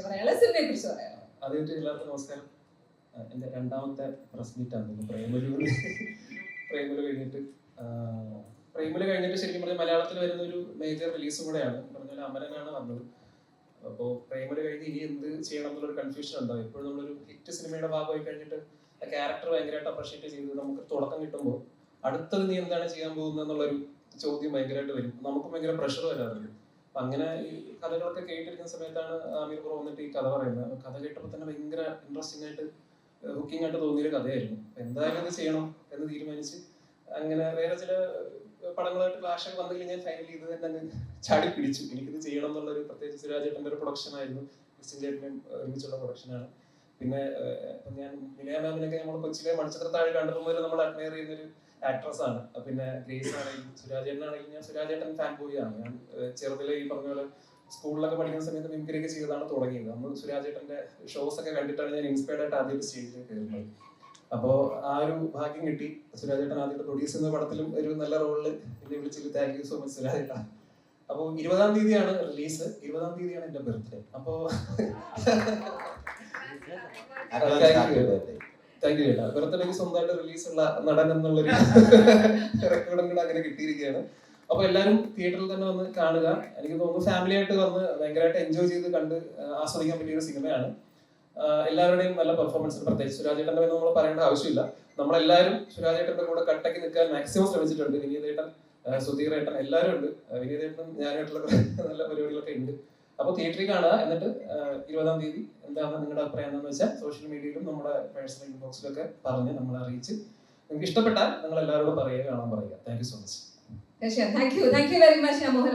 കുറിച്ച് പറയാനുള്ളത് സിനിമയെ കുറിച്ച് പറയാനുള്ളത് നമസ്കാരം. എന്റെ രണ്ടാമത്തെ പ്രസ് മീറ്റ് ആണ്. പ്രേമലു കഴിഞ്ഞിട്ട് പ്രേമലു കഴിഞ്ഞിട്ട് ശരിക്കും പറഞ്ഞാൽ മലയാളത്തിൽ വരുന്ന ഒരു മേജർ റിലീസും കൂടെയാണ്. പറഞ്ഞാൽ അമരനാണ് വന്നത്. അപ്പോൾ പ്രേമലു കഴിഞ്ഞ് ഇനി എന്ത് ചെയ്യണം എന്നുള്ളൊരു കൺഫ്യൂഷൻ ഉണ്ടാവും എപ്പോഴും നമ്മളൊരു ഹിറ്റ് സിനിമയുടെ ഭാഗമായി കഴിഞ്ഞിട്ട് ആ ക്യാരക്ടർ ഭയങ്കരമായിട്ട് അപ്രീഷിയേറ്റ് ചെയ്ത് നമുക്ക് തുടക്കം കിട്ടുമ്പോൾ അടുത്തത് നീ എന്താണ് ചെയ്യാൻ പോകുന്നത് എന്നുള്ളൊരു ചോദ്യം ഭയങ്കരമായിട്ട് വരും. നമുക്ക് ഭയങ്കര പ്രഷർ വരാറുണ്ട് അങ്ങനെ ഈ കഥകളൊക്കെ കേട്ടിരിക്കുന്ന സമയത്താണ് ആമീർ ബ്രോ വന്നിട്ട് ഈ കഥ പറയുന്നത്. കഥ കേട്ടപ്പോൾ തന്നെ ഭയങ്കര ഇൻട്രസ്റ്റിംഗ് ആയിട്ട് ഹുക്കിംഗ് ആയിട്ട് തോന്നിയൊരു കഥയായിരുന്നു. എന്തായാലും ഇത് ചെയ്യണം എന്ന് തീരുമാനിച്ച് അങ്ങനെ വേറെ ചില പടങ്ങളായിട്ട് ക്ലാഷ് ഒക്കെ വന്നു കഴിഞ്ഞാൽ ഫൈനലി ഇത് തന്നെ ചാടി പിടിച്ചു. എനിക്കിത് ചെയ്യണം എന്നുള്ള ഒരു പ്രത്യേകിച്ച് സുരാജേട്ടന്റെ ഒരു പ്രൊഡക്ഷൻ ആയിരുന്നു. ക്രിസ്ത്യൻ ചേട്ടനും ഒരുമിച്ചുള്ള പ്രൊഡക്ഷനാണ് പിന്നെ ഞാൻ വിനയ മാമിനൊക്കെ നമ്മൾ കൊച്ചിയിലെ താഴെ കണ്ടപ്പോൾ മുതൽ നമ്മൾ അഡ്മയർ ചെയ്യുന്ന ഒരു ആക്ട്രസ് ആണ്. പിന്നെ ഗ്രേസ് ആണെങ്കിലും സുരാജേട്ടൻ ആണെങ്കിലും ഞാൻ സുരാജേട്ടൻ ഫാൻ ബോയ് ആണ്. ഞാൻ ചെറുതിലെ ഈ പറഞ്ഞ പോലെ സ്കൂളിലൊക്കെ പഠിക്കുന്ന സമയത്ത് മിമിക്രി ഒക്കെ ചെയ്താണ് തുടങ്ങിയത്. നമ്മൾ സുരാജേട്ടന്റെ ഷോസ് ഒക്കെ കണ്ടിട്ടാണ് ഞാൻ ഇൻസ്പയർഡ് ആയിട്ട് ആദ്യമായിട്ട് സ്റ്റേജിൽ കയറുന്നത് അപ്പോൾ ആ ഒരു ഭാഗ്യം കിട്ടി. സുരാജേട്ടൻ ആദ്യമായിട്ട് പ്രൊഡ്യൂസ് ചെയ്യുന്ന പടത്തിലും ഒരു നല്ല റോളിൽ എന്നെ വിളിച്ചിട്ട് താങ്ക് യു സോ മച്ച് സുരാജേട്ട. അപ്പോൾ ഇരുപതാം തീയതിയാണ് റിലീസ് ഇരുപതാം തീയതിയാണ് എന്റെ ബർത്ത്ഡേ അപ്പോൾ താങ്ക് യു ചേട്ടാ ബർത്ത്ഡേക്ക് സ്വന്തമായിട്ട് റിലീസ് ഉള്ള നടൻ എന്നുള്ളൊരു റെക്കോർഡും കൂടെ അങ്ങനെ കിട്ടിയിരിക്കുകയാണ്. അപ്പൊ എല്ലാവരും തിയേറ്ററിൽ തന്നെ വന്ന് കാണുക. എനിക്ക് തോന്നുന്നു ഫാമിലി ആയിട്ട് വന്ന് ഭയങ്കരമായിട്ട് എൻജോയ് ചെയ്ത് കണ്ട് ആസ്വദിക്കാൻ പറ്റിയ ഒരു സിനിമയാണ്. എല്ലാവരുടെയും നല്ല പെർഫോമൻസ് പ്രത്യേകിച്ച് സുരാജേട്ടന്റെ പേര് നമ്മൾ പറയേണ്ട ആവശ്യമില്ല. നമ്മളെല്ലാവരും സുരാജേട്ടന്റെ കൂടെ കട്ടക്ക് നിൽക്കാൻ മാക്സിമം ശ്രമിച്ചിട്ടുണ്ട്. വിനീതേട്ടൻ സുധീറേട്ടൻ എല്ലാവരും ഉണ്ട്. വിനീതേട്ടൻ ഞാനായിട്ടുള്ള നല്ല പരിപാടികളൊക്കെ ഉണ്ട്. അപ്പോൾ തിയേറ്ററിൽ കാണുക. എന്നിട്ട് ഇരുപതാം തീയതി എന്താണ് നിങ്ങളുടെ അഭിപ്രായം എന്താണെന്ന് വെച്ചാൽ സോഷ്യൽ മീഡിയയിലും നമ്മുടെ പേഴ്സണൽ ഇൻബോക്സിലൊക്കെ പറഞ്ഞ് നമ്മളെ അറിയിച്ച് നിങ്ങൾക്ക് ഇഷ്ടപ്പെട്ടാൽ നിങ്ങൾ എല്ലാവരോടും പറയുക കാണാൻ പറയുക. Thank you so much thank you thank you very much Mohan